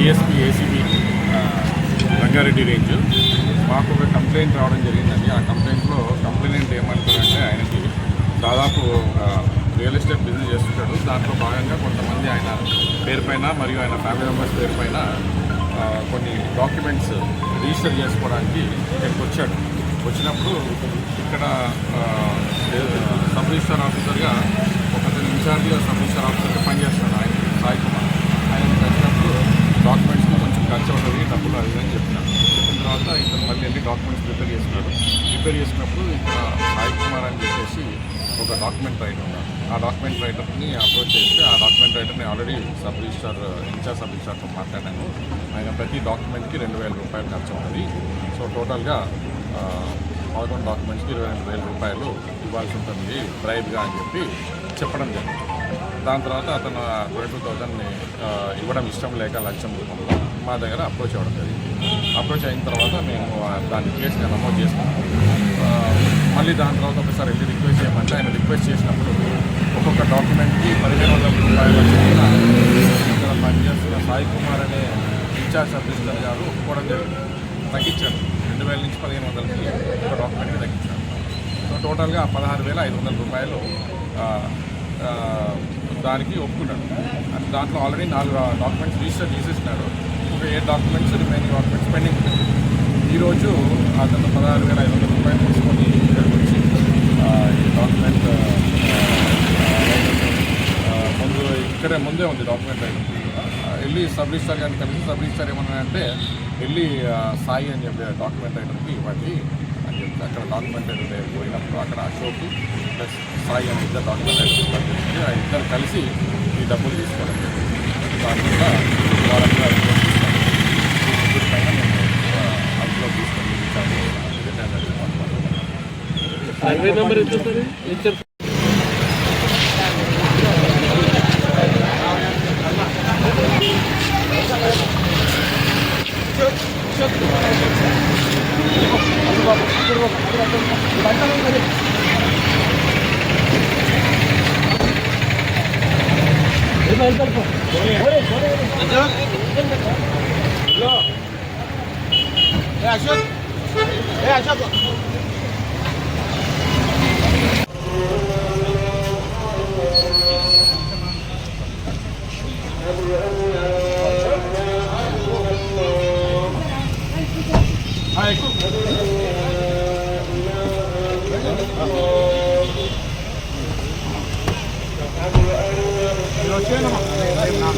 DSP ACB Rangareddy range మాకు ఒక complaint రావడం జరిగిందండి. ఆ కంప్లైంట్లో కంప్లైంట్ ఏమంటారంటే ఆయనకి దాదాపు రియల్ ఎస్టేట్ బిజినెస్ చేస్తుంటాడు. దాంట్లో భాగంగా కొంతమంది ఆయన పేరు పైన మరియు ఆయన ఫ్యామిలీ మెంబర్స్ పేరు పైన కొన్ని డాక్యుమెంట్స్ రిజిస్టర్ చేసుకోవడానికి ఇక్కడికి వచ్చాడు. వచ్చినప్పుడు ఇక్కడ సబ్ రిజిస్టర్ ఆఫీసర్గా ఒక ఇన్ఛార్జ్గా సబ్ రిజిస్టర్ ఆఫీసర్గా పనిచేస్తాడు ఆయన సాయి కుమార్ ఆయన వచ్చినప్పుడు డాక్యుమెంట్స్లో కొంచెం ఖర్చు అవుతుంది డబ్బులు అది ఇది అని చెప్పినాడు చెప్పిన తర్వాత ఇతను మళ్ళీ వెళ్ళి డాక్యుమెంట్స్ ప్రిపేర్ చేస్తున్నాడు ప్రిపేర్ చేసినప్పుడు ఇక్కడ సాయి కుమార్ అని చెప్పేసి ఒక డాక్యుమెంట్ రైటర్ ఉన్నారు. ఆ డాక్యుమెంట్ రైటర్ని అప్రోచ్ చేస్తే ఆ document రైటర్ని already sub registrar incharge sub రిజిస్టార్తో మాట్లాడాను. ఆయన ప్రతి డాక్యుమెంట్కి రెండు వేల రూపాయలు ఖర్చు అవుతుంది. సో టోటల్గా పదకొండు డాక్యుమెంట్స్కి ఇరవై రెండు వేల రూపాయలు ఇవ్వాల్సి ఉంటుంది బ్రైబ్గా అని చెప్పి చెప్పడం జరిగింది. దాని తర్వాత అతను ట్వంటీ టూ థౌజండ్ని ఇవ్వడం ఇష్టం లేక లక్ష్యం రూపంలో మా దగ్గర అప్రోచ్ అవ్వడం జరిగింది. అప్రోచ్ అయిన తర్వాత మేము దాన్ని కేసుగా నమోదు చేసుకున్నాము మళ్ళీ దాని తర్వాత ఒకసారి వెళ్ళి రిక్వెస్ట్ చేయమంటే ఆయన రిక్వెస్ట్ చేసినప్పుడు ఒక్కొక్క డాక్యుమెంట్కి పదిహేను వందల రూపాయలు ఇక్కడ పనిచేస్తున్న సాయి కుమార్ అనే ఇన్ఛార్జ్ సబ్ గారు ఒప్పుకోవడం జరిగింది. తగ్గించారు. రెండు వేల నుంచి పదిహేను వందలకి ఒక డాక్యుమెంట్కి తగ్గించారు. సో టోటల్గా పదహారు వేల ఐదు వందల రూపాయలు దానికి ఒప్పుకున్నాడు అండ్ దాంట్లో ఆల్రెడీ నాలుగు డాక్యుమెంట్స్ రిజిస్టర్ చేసేసినాడు ఒక ఏ డాక్యుమెంట్స్ రిమైనింగ్ డాక్యుమెంట్స్ పెండింగ్ ఉన్నాయి. ఈరోజు అతను పదహారు వేల ఐదు వందల రూపాయలు తీసుకొని ఇక్కడికి వచ్చి ఈ డాక్యుమెంట్ ముందు ఇక్కడే ముందే ఉంది డాక్యుమెంట్ వెళ్ళి సబ్ రిజిస్టర్ కానీ కలిసి సబ్ రిజిస్టర్ ఏమన్నా అంటే ఢిల్లీ సాయి అని చెప్పి డాక్యుమెంట్ రైటర్కి ఇవ్వండి అని చెప్పి అక్కడ డాక్యుమెంట్ రైటర్ పోయినప్పుడు అక్కడ అశోక్ ప్లస్ సాయి అని ఇద్దరు డాక్యుమెంట్ రైటర్ ఇవ్వడం జరిగింది ఆ ఇద్దరు కలిసి ఈ డబ్బులు తీసుకోవడం దాని మీద వాళ్ళందరూ అదుపులోకి తీసుకున్నారు. ఈ ముగ్గురు తీసుకొని సర్వే నెంబర్ ఎంత ఉంటుంది ఇచ్చారు అశోక్ ఏ Ashok Rồi chưa nó mặc